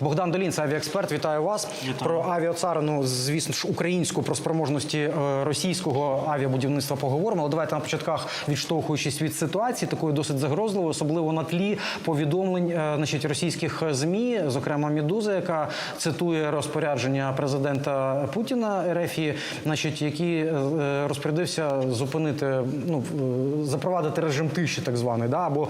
Богдан Долін, це авіаексперт. Вітаю вас. Про авіацарину, звісно ж, українську про спроможності е, російського авіабудівництва поговоримо. Але давайте на початках, відштовхуючись від ситуації, такої досить загрозливої, особливо на тлі повідомлень е, значить, російських змі, зокрема Медуза, яка цитує розпорядження президента Путіна РФ, значить, який е, розпорядився зупинити, ну запровадити режим тиші, так званий, да, або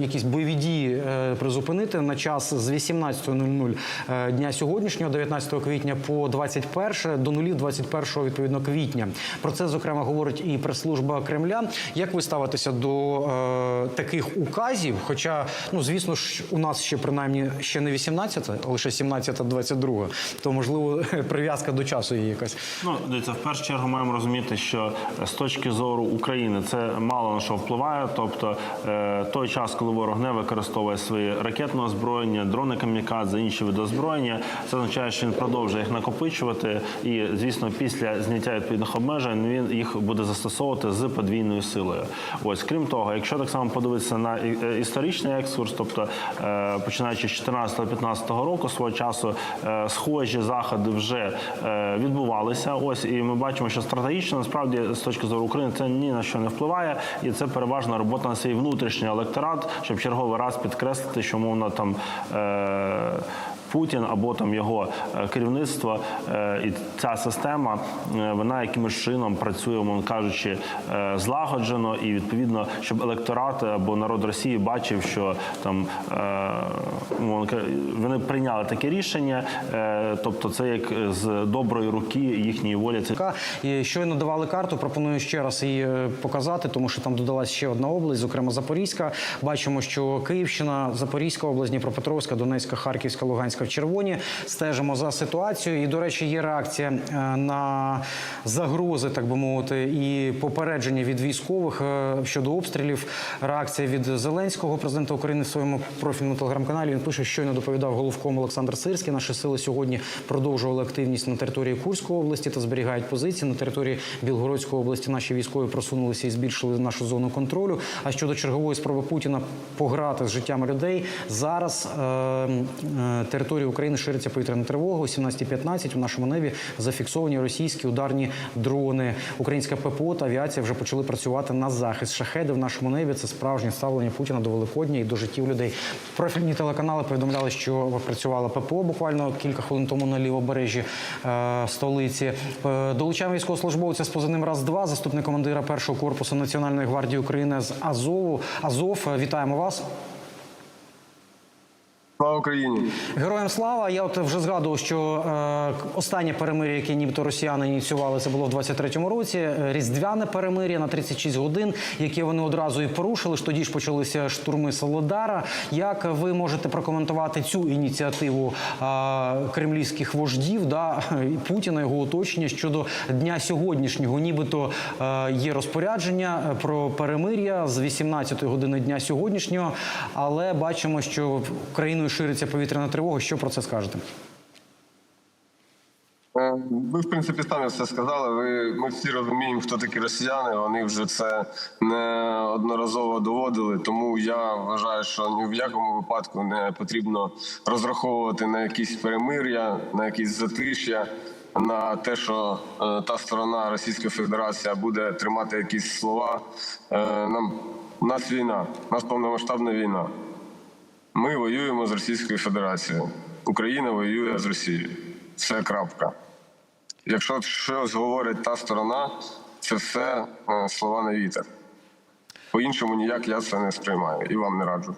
якісь бойові дії призупинити на час з 18.00 е, дня сьогоднішнього, 19 квітня, по 21 до нулів 21 відповідно квітня. Про це зокрема говорить і прес-служба Кремля. Як ви ставитеся до е, таких указів? Хоча, ну звісно ж, у нас ще принаймні ще не 18, а лише 17-22, то можливо прив'язка до часу є якась. Ну, дивіться, в першу чергу маємо розуміти, що з точки зору України це мало на що впливає. Тобто е, той час, коли ворог не використовує свої ракетне озброєння, дрони камікадзе, інші види озброєння, це означає, що він продовжує їх накопичувати. І, звісно, після зняття відповідних обмежень він їх буде застосовувати з подвійною силою. Ось крім того, якщо так само подивитися на е, історичний екскурс, тобто е, починаючи з 14-15 року свого часу, е, схожі заходи вже відбувалися. Ось і ми бачимо, що стратегічно насправді з точки зору України це ні на що не впливає, і це переважно робота на свій внутрішній електорат, щоб черговий раз підкреслити, що мовно там. Е, Путін або там його е, керівництво е, і ця система е, вона якимось чином працює, мовно кажучи, злагоджено і відповідно, щоб електорат або народ Росії бачив, що там вони прийняли таке рішення, тобто це як з доброї руки їхньої волі. Це щойно давали карту. Пропоную ще раз її показати, тому що там додалась ще одна область, зокрема Запорізька. Бачимо, що Київщина, Запорізька область, Дніпропетровська, Донецька, Харківська, Луганська в червоні. Стежимо за ситуацією. І, до речі, є реакція е, на загрози, так би мовити, і попередження від військових е, щодо обстрілів. Реакція від Зеленського, президента України, в своєму профільному телеграм-каналі. Він пише, щойно доповідав головком Олександр Сирський. Наші сили сьогодні продовжували активність на території Курської області та зберігають позиції. На території Білгородської області наші військові просунулися і збільшили нашу зону контролю. А щодо чергової спроби Путіна пограти з життям людей, зараз е, е, територію України шириться повітряна тривога. О 17.15 у нашому небі зафіксовані російські ударні дрони. Українська ППО та авіація вже почали працювати на захист. Шахеди в нашому небі це справжнє ставлення Путіна до Великодня і до життів людей. Профільні телеканали повідомляли, що працювала ППО буквально кілька хвилин тому на лівобережжі е, столиці. Е, долучаємо військовослужбовця з позивним раз 2 заступник командира першого корпусу Національної гвардії України з Азову. Азов, вітаємо вас. Слава Україні! Героям слава. Я от вже згадував, що е, останнє перемир'я, яке нібито росіяни ініціювали, це було в 23-му році. Різдвяне перемир'я на 36 годин, яке вони одразу і порушили. ж Тоді ж почалися штурми Солодара. Як ви можете прокоментувати цю ініціативу е, кремлівських вождів, да Путіна його оточення щодо дня сьогоднішнього? Нібито е, є розпорядження е, про перемир'я з 18-ї години дня сьогоднішнього, але бачимо, що країною шириться повітряна тривога. Що про це скажете? Е, Ви, в принципі, самі все сказали. Ви, ми всі розуміємо, хто такі росіяни. Вони вже це неодноразово доводили. Тому я вважаю, що ні в якому випадку не потрібно розраховувати на якісь перемир'я, на якісь затишя, на те, що е, та сторона Російська Федерація буде тримати якісь слова. Е, нам нас війна, нас повномасштабна війна. Ми воюємо з Російською Федерацією. Україна воює з Росією. Це крапка. Якщо щось говорить та сторона, це все е, слова на вітер. По-іншому ніяк я це не сприймаю і вам не раджу.